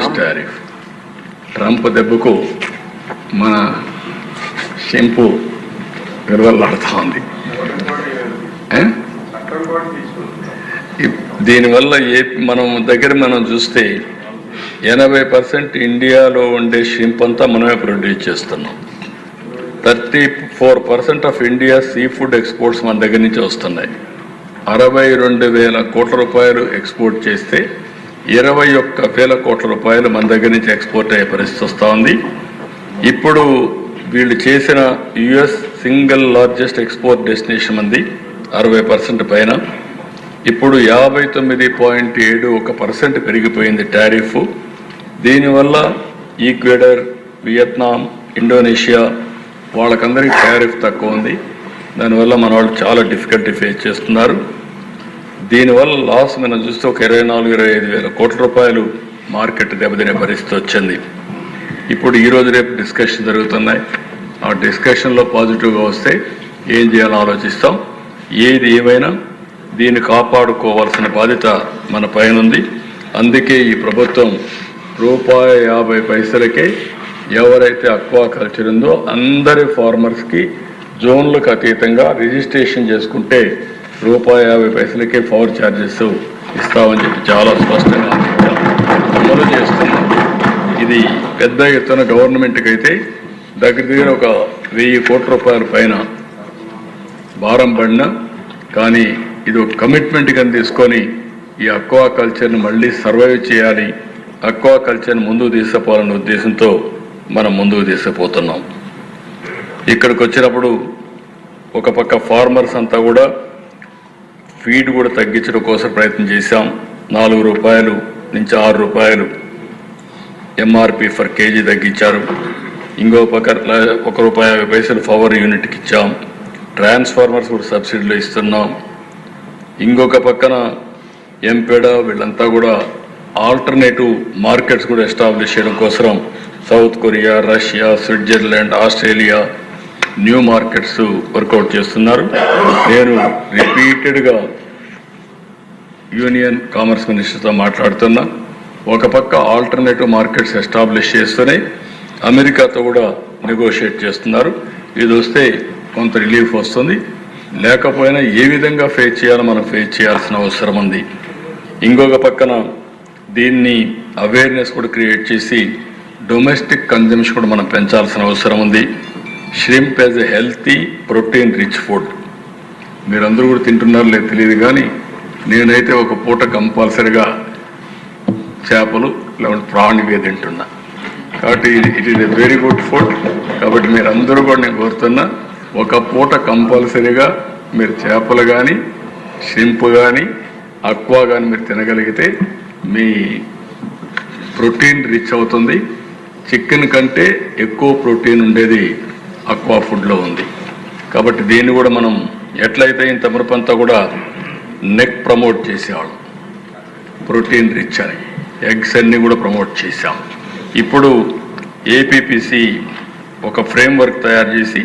Tariff Trump దెబ్బకు మన షెంపు విరవల్లాడుతూ ఉంది దీనివల్ల ఏ మనం దగ్గర మనం చూస్తే ఎనభై పర్సెంట్ ఇండియాలో ఉండే షింప్ అంతా మనమే ప్రొడ్యూస్ చేస్తున్నాం. Thirty four percent of India sea food exports మన దగ్గర నుంచి వస్తున్నాయి. అరవై రెండు వేల కోట్ల రూపాయలు ఎక్స్పోర్ట్ చేస్తే ఇరవై ఒక్క వేల కోట్ల రూపాయలు మన దగ్గర నుంచి ఎక్స్పోర్ట్ అయ్యే పరిస్థితి వస్తూ ఉంది. ఇప్పుడు వీళ్ళు చేసిన US single largest export destination ఉంది అరవై పర్సెంట్ పైన. ఇప్పుడు యాభై తొమ్మిది పాయింట్ ఏడు ఒక పర్సెంట్ పెరిగిపోయింది టారిఫ్. దీనివల్ల ఈక్వెడర్ వియత్నాం ఇండోనేషియా వాళ్ళకందరికీ టారిఫ్ తక్కువ ఉంది. దానివల్ల మన వాళ్ళు చాలా డిఫికల్టీ ఫేస్ చేస్తున్నారు. దీనివల్ల లాస్ మనం చూస్తే ఒక ఇరవై నాలుగు ఇరవై ఐదు వేల కోట్ల రూపాయలు మార్కెట్ దెబ్బతినే పరిస్థితి వచ్చింది. ఇప్పుడు ఈరోజు రేపు డిస్కషన్ జరుగుతున్నాయి. ఆ డిస్కషన్లో పాజిటివ్గా వస్తే ఏం చేయాలో ఆలోచిస్తాం. ఏది ఏమైనా దీన్ని కాపాడుకోవాల్సిన బాధ్యత మన పైన ఉంది. అందుకే ఈ ప్రభుత్వం రూపాయి యాభై పైసలకే ఎవరైతే అక్వా కల్చర్ ఉందో అందరి ఫార్మర్స్కి జోన్లకు అతీతంగా రిజిస్ట్రేషన్ చేసుకుంటే రూపాయి యాభై పైసలకే పవర్ ఛార్జెస్ ఇస్తామని చెప్పి చాలా స్పష్టంగా అమలు చేస్తున్నాం ఇది పెద్ద ఎత్తున గవర్నమెంట్కి అయితే దగ్గర దగ్గర ఒక వెయ్యి కోట్ల రూపాయల పైన భారం పడిన కానీ ఇది ఒక కమిట్మెంట్ కింద తీసుకొని ఈ అక్వా కల్చర్ని మళ్ళీ సర్వైవ్ చేయాలి. అక్వా కల్చర్ని ముందుకు తీసుకుపోవాలనే ఉద్దేశంతో మనం ముందుకు తీసుకుపోతున్నాం. ఇక్కడికి వచ్చినప్పుడు ఒక పక్క ఫార్మర్స్ అంతా కూడా ఫీడ్ కూడా తగ్గించడం కోసం ప్రయత్నం చేశాం. నాలుగు రూపాయలు నుంచి ఆరు రూపాయలు ఎంఆర్పి ఫర్ కేజీ తగ్గించారు. ఇంకో పక్క ఒక రూపాయి యాభై పైసలు పవర్ యూనిట్కి ఇచ్చాం. ట్రాన్స్ఫార్మర్స్ కూడా సబ్సిడీలో ఇస్తున్నాం. ఇంకొక పక్కన ఎంపెడ వీళ్ళంతా కూడా ఆల్టర్నేటివ్ మార్కెట్స్ కూడా ఎస్టాబ్లిష్ చేయడం కోసం South Korea Russia Switzerland Australia new markets work out చేస్తున్నారు. నేను రిపీటెడ్గా యూనియన్ కామర్స్ మినిస్టర్తో మాట్లాడుతున్నా. ఒక పక్క ఆల్టర్నేటివ్ మార్కెట్స్ ఎస్టాబ్లిష్ చేస్తూనే అమెరికాతో కూడా నెగోషియేట్ చేస్తున్నారు. ఇది వస్తే కొంత రిలీఫ్ వస్తుంది. లేకపోయినా ఏ విధంగా ఫేస్ చేయాలో మనం ఫేస్ చేయాల్సిన అవసరం ఉంది. ఇంకొక పక్కన దీన్ని అవేర్నెస్ కూడా క్రియేట్ చేసి డొమెస్టిక్ కన్జంప్షన్ కూడా మనం పెంచాల్సిన అవసరం ఉంది. Shrimp as a healthy protein rich food. మీరందరూ కూడా తింటున్నారో లేదు తెలియదు కానీ నేనైతే ఒక పూట కంపల్సరిగా చేపలు లేకుంటే ప్రాణి ఇవే తింటున్నా. కాబట్టి it is a very good food కాబట్టి మీరందరూ కూడా నేను కోరుతున్నా ఒక పూట కంపల్సరీగా మీరు చేపలు కానీ షింప్ కానీ అక్వా కానీ మీరు తినగలిగితే మీ ప్రోటీన్ రిచ్ అవుతుంది. చికెన్ కంటే ఎక్కువ ప్రోటీన్ ఉండేది అక్వా ఫుడ్లో ఉంది. కాబట్టి దీన్ని కూడా మనం ఎట్లయితే ఇంత తమరపంతా కూడా నెక్ ప్రమోట్ చేసేవాళ్ళం. ప్రోటీన్ రిచ్ అని. ఎగ్స్ అన్ని కూడా ప్రమోట్ చేశాం. ఇప్పుడు ఏపీపీసీ ఒక ఫ్రేమ్వర్క్ తయారు చేసి